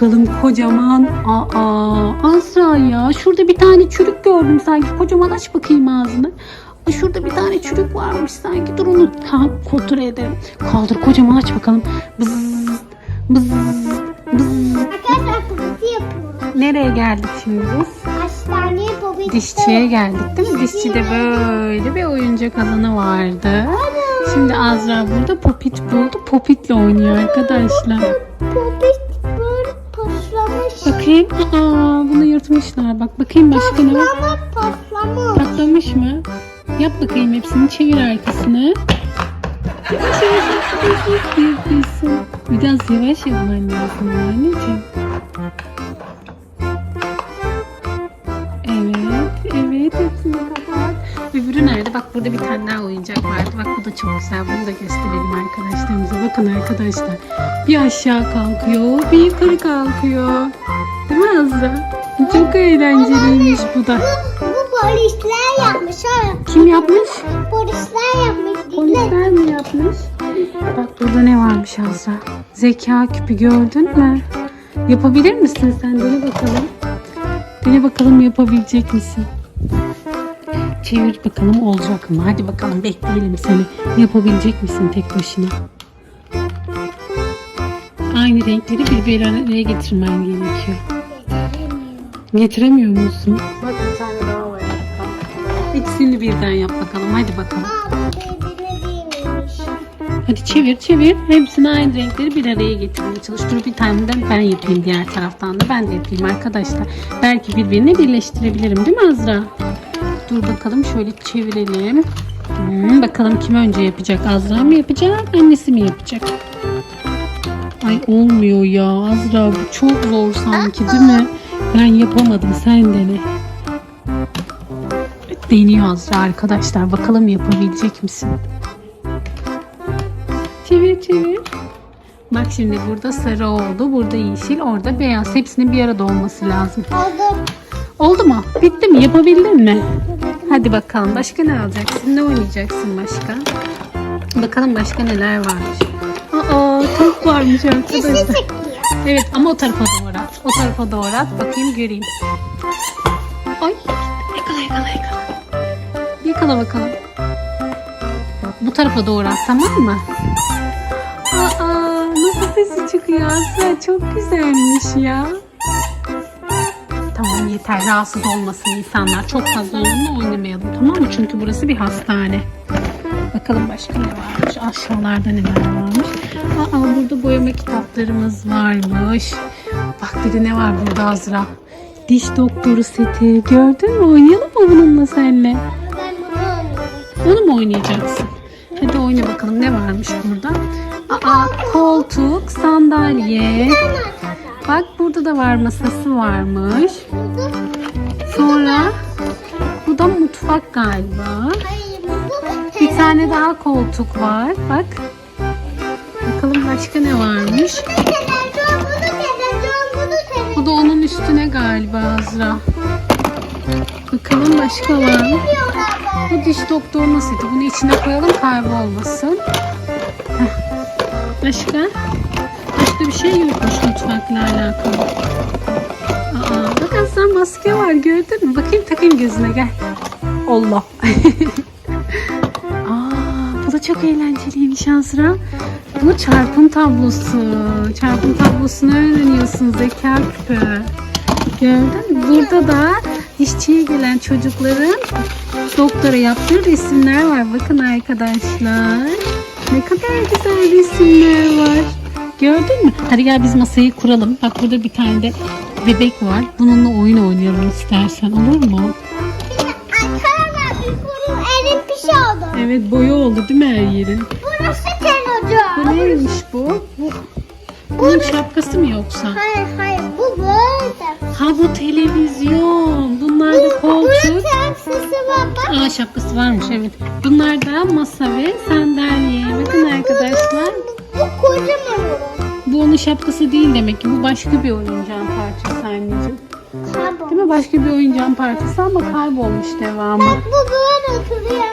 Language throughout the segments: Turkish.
Bakalım kocaman. Aa, Azra ya. Şurada bir tane çürük gördüm sanki. Kocaman aç bakayım ağzını. Aa, Şurada bir tane çürük varmış sanki. Dur onu ha, kontrol edelim. Kaldır kocaman aç bakalım. Bızz, bızz, bızz. Arkadaşlar popiti yapıyoruz. Nereye geldik şimdi biz? Hastaneye. Dişçiye geldik değil mi? Dişçide böyle bir oyuncak alanı vardı. Şimdi Azra burada popit buldu. Popitle oynuyor arkadaşlar. Bakayım. Aa, bunu yırtmışlar. Bak bakayım başka ne var? Paslamış paslamış. Patlamış mı? Yap bakayım hepsini. Çevir arkasını. Yavaş yavaş yavaş yavaş yapıyorsun. Biraz yavaş yapman lazım anneciğim. Bak burada bir tane daha oyuncak vardı. Bak bu da çok güzel. Bunu da gösterelim arkadaşlarımıza. Bakın arkadaşlar. Bir aşağı kalkıyor, bir yukarı kalkıyor. Değil mi Azra? Çok eğlenceliymiş bu da. Bu, bu polisler yapmış. Kim yapmış? Polisler yapmış. Polisler mi yapmış? Bak burada ne varmış Azra? Zeka küpü gördün mü? Yapabilir misin sen? Dene bakalım. Dene bakalım yapabilecek misin? Çevir bakalım olacak mı? Hadi bakalım bekleyelim seni. Yapabilecek misin tek başına? Aynı renkleri bir araya getirmen gerekiyor. Getiremiyor musun? Bak bir tane daha var. İkisini birden yap bakalım. Hadi bakalım. Birbirine. Hadi çevir çevir. Hepsini aynı renkleri bir araya getirmeye çalış. Dur bir tane de ben yapayım diğer taraftan da. Ben de yapayım arkadaşlar. Belki birbirine birleştirebilirim değil mi Azra? Dur bakalım şöyle çevirelim. Hmm, bakalım kim önce yapacak? Azra mı yapacak? Annesi mi yapacak? Ay olmuyor ya Azra bu çok zor sanki değil mi? Ben yapamadım sen dene. Deniyor Azra arkadaşlar. Bakalım yapabilecek misin? Çevir çevir. Bak şimdi burada sarı oldu, burada yeşil, orada beyaz. Hepsinin bir arada olması lazım. Aldım. Oldu mu? Bitti mi? Yapabildin mi? Hadi bakalım. Başka ne alacaksın? Ne oynayacaksın başka? Bakalım başka neler varmış. Aa, top varmış arkadaşlar. Evet ama o tarafa doğru at. O tarafa doğru at. Bakayım göreyim. Ay yakala yakala yakala. Yakala bakalım. Bu tarafa doğru at tamam mı? Aa nasıl sesi çıkıyor Asya? Çok güzelmiş ya. Tamam yeter rahatsız olmasın insanlar. Çok fazla onunla oynamayalım tamam mı? Çünkü burası bir hastane. Bakalım başka ne varmış? Aşağılarda neler varmış? Aa burada boyama kitaplarımız varmış. Bak bir de ne var burada Azra? Diş doktoru seti. Gördün mü? Oynayalım mı bununla seninle? Onu mu oynayacaksın? Hadi oyna bakalım ne varmış burada? Aa koltuk, sandalye. Bak burada da var masası varmış. Sonra bu da mutfak galiba. Bir tane daha koltuk var. Bak. Bakalım başka ne varmış? bu da onun üstüne galiba Azra. Bakalım başka var mı? Bu diş doktorunun seti. Bunu içine koyalım kaybolmasın. Başka? Başka bir şey yokmuş mutfakla alakalı. Aa, bak Azra maske var gördün mü? Bakayım takayım gözüne gel. Allah. Aa, bu da çok eğlenceliymiş Azra. Bu çarpım tablosu. Çarpım tablosunu öğreniyorsun zeka küpü. Gördün mü? Burada da dişçiye gelen çocukların doktora yaptığı resimler var. Bakın arkadaşlar. Ne kadar güzel resimler var. Gördün mü? Hadi gel biz masayı kuralım. Bak burada bir tane de bebek var. Bununla oyun oynayalım istersen olur mu? Evet boya oldu değil mi her yerin? Burası Bu televizyon. neymiş bu? Bu bunun şapkası mı yoksa? Hayır hayır bu böyle. Ha bu televizyon. Bunlar da Bunun koltuk. tepsisi var bak. Aa şapkası varmış evet. Bunlar da masa ve sandalye. Bakın arkadaşlar. Bu kocaman olan. Bu onun şapkası değil demek ki. Bu başka bir oyuncağın parçası anneciğim. Karbon. Değil mi? Başka bir oyuncağın parçası ama kaybolmuş devamı. Bak bu böyle oturuyor.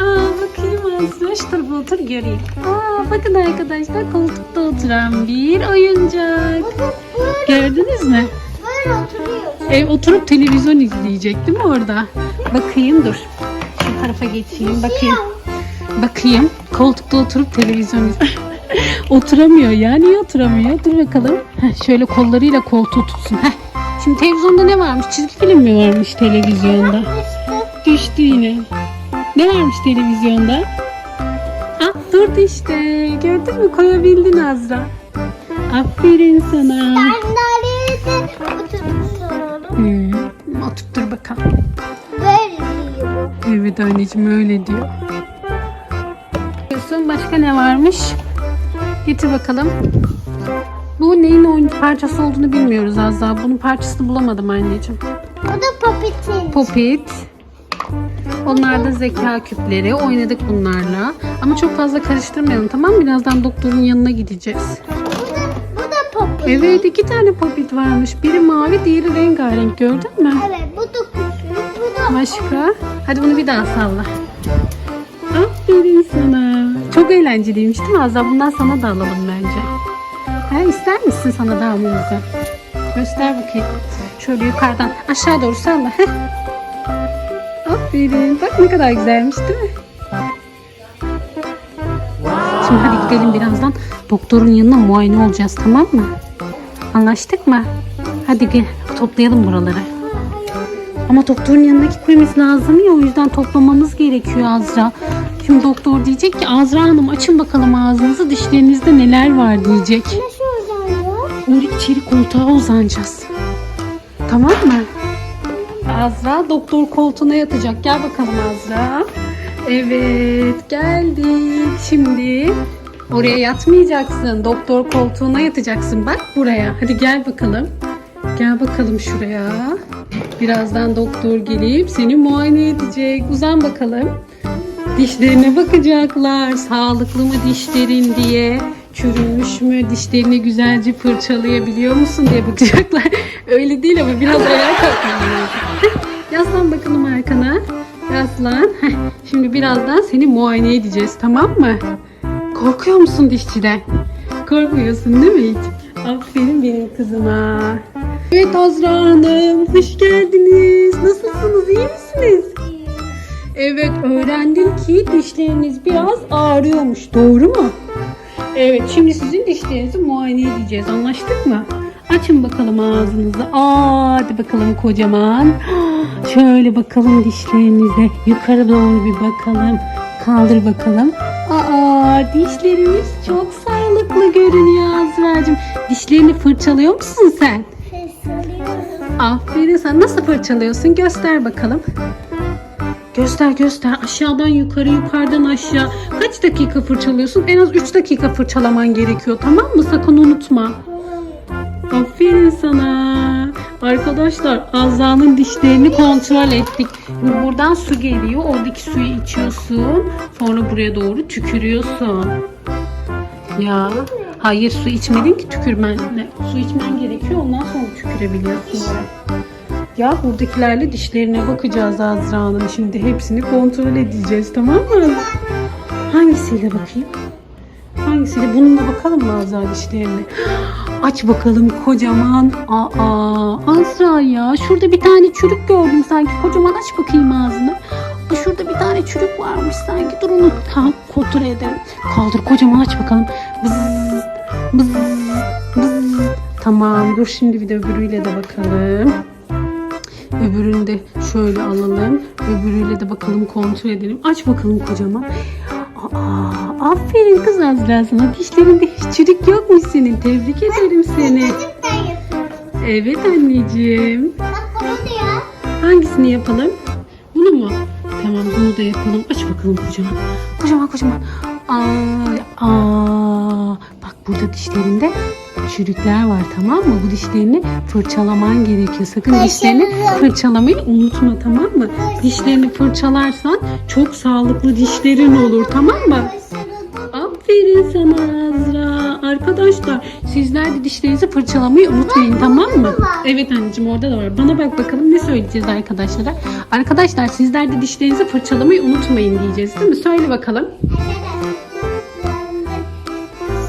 Aa bakayım Azra şu tarafa otur göreyim. Aa bakın arkadaşlar koltukta oturan bir oyuncak. Bu Gördünüz mü? Böyle oturuyor. Ev oturup televizyon izleyecek değil mi orada? Bakayım dur. Şu tarafa geçeyim bakayım. Bakayım. Koltukta oturup televizyon izliyor. Oturamıyor ya. Niye oturamıyor? Dur bakalım. Heh, şöyle kollarıyla koltuğu tutsun. Heh. Şimdi televizyonda ne varmış? Çizgi film mi varmış televizyonda? Düştü yine. Ne varmış televizyonda? Ah durdu işte. Gördün mü? Koyabildin Azra. Aferin sana. Sandalyede oturuyorum. Hmm. Oturttur bakalım. Böyle diyor. Evet anneciğim öyle diyor. Başka ne varmış? Getir bakalım. Bu neyin oyun parçası olduğunu bilmiyoruz az daha. Bunun parçasını bulamadım anneciğim. O da papitin. Popit. Onlar da zeka küpleri. Oynadık bunlarla. Ama çok fazla karıştırmayalım tamam mı? Birazdan doktorun yanına gideceğiz. Bu da, bu da popit. Evet iki tane popit varmış. Biri mavi diğeri rengarenk gördün mü? Evet bu da küçük. Bu da Başka? Hadi bunu bir daha salla. Aferin sana. Çok eğlenceliymiş değil mi Azra? Bundan sana da alalım bence. Ha, ister misin sana da almamızı? Göster bakayım. Şöyle yukarıdan aşağı doğru salla. Heh. Aferin. Bak ne kadar güzelmiş değil mi? Şimdi hadi gidelim birazdan doktorun yanına muayene olacağız tamam mı? Anlaştık mı? Hadi gel toplayalım buraları. Ama doktorun yanına gitmemiz lazım ya o yüzden toplamamız gerekiyor Azra. Şimdi doktor diyecek ki Azra Hanım açın bakalım ağzınızı dişlerinizde neler var diyecek. nasıl uzanıyor? Öyle içeri koltuğa uzanacağız. Tamam mı? Azra doktor koltuğuna yatacak. Gel bakalım Azra. Evet geldik. Şimdi oraya yatmayacaksın. Doktor koltuğuna yatacaksın. Bak buraya. Hadi gel bakalım. Gel bakalım şuraya. Birazdan doktor gelip seni muayene edecek. Uzan bakalım. Dişlerine bakacaklar. Sağlıklı mı dişlerin diye. Çürümüş mü? Dişlerini güzelce fırçalayabiliyor musun diye bakacaklar. Öyle değil ama biraz ayağa kalkman Yaslan bakalım arkana. Yaslan. Şimdi birazdan seni muayene edeceğiz tamam mı? Korkuyor musun dişçiden? Korkmuyorsun değil mi hiç? Aferin benim kızıma. Evet Azra Hanım, hoş geldiniz. Nasılsınız, iyi misiniz? Evet, öğrendim ki dişleriniz biraz ağrıyormuş, doğru mu? Evet, şimdi sizin dişlerinizi muayene edeceğiz, anlaştık mı? Açın bakalım ağzınızı. Aa, hadi bakalım kocaman. Şöyle bakalım dişlerinize. Yukarı doğru bir bakalım. Kaldır bakalım. Aa, dişleriniz çok sağlıklı görünüyor Azra'cığım. Dişlerini fırçalıyor musun sen? Fırçalıyorum. Aferin sen nasıl fırçalıyorsun göster bakalım. Göster göster aşağıdan yukarı yukarıdan aşağı. Kaç dakika fırçalıyorsun? En az 3 dakika fırçalaman gerekiyor tamam mı? Sakın unutma. Aferin sana. Arkadaşlar Azra'nın dişlerini kontrol ettik. Buradan su geliyor. Oradaki suyu içiyorsun. Sonra buraya doğru tükürüyorsun. Ya hayır su içmedin ki tükürmen. Su içmen gerekiyor ondan sonra tükürebiliyorsun. Ya buradakilerle dişlerine bakacağız Azra Hanım. Şimdi hepsini kontrol edeceğiz tamam mı? Hangisiyle bakayım? Hangisiyle? Bununla bakalım mı Azra dişlerine? Aç bakalım kocaman. Aa Azra ya şurada bir tane çürük gördüm sanki. Kocaman aç bakayım ağzını. Aa, Şurada bir tane çürük varmış sanki. Dur onu ha, kontrol edelim. Kaldır kocaman aç bakalım. Bızz, bızz, bızz. Tamam dur şimdi bir de öbürüyle de bakalım. Öbürünü de şöyle alalım. Öbürüyle de bakalım kontrol edelim. Aç bakalım kocaman. Aa, aferin kız Azra. Dişlerinde hiç çürük yokmuş senin. Tebrik ederim seni. Evet anneciğim. Hangisini yapalım? Bunu mu? Tamam bunu da yapalım. Aç bakalım kocaman. Kocaman kocaman. Aa, aa. Bak burada dişlerinde çürükler var tamam mı? Bu dişlerini fırçalaman gerekiyor. Sakın dişlerini fırçalamayı unutma tamam mı? Dişlerini fırçalarsan çok sağlıklı dişlerin olur tamam mı? Aferin sana Azra. Arkadaşlar sizler de dişlerinizi fırçalamayı unutmayın tamam mı? Evet anneciğim orada da var. Bana bak bakalım ne söyleyeceğiz arkadaşlara. Arkadaşlar sizler de dişlerinizi fırçalamayı unutmayın diyeceğiz değil mi? Söyle bakalım.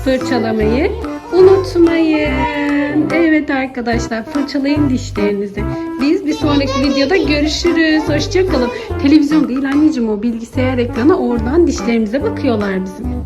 Fırçalamayı unutmayın. Evet arkadaşlar fırçalayın dişlerinizi. Biz bir sonraki videoda görüşürüz. Hoşçakalın. Televizyon değil anneciğim o bilgisayar ekranı oradan dişlerimize bakıyorlar bizim.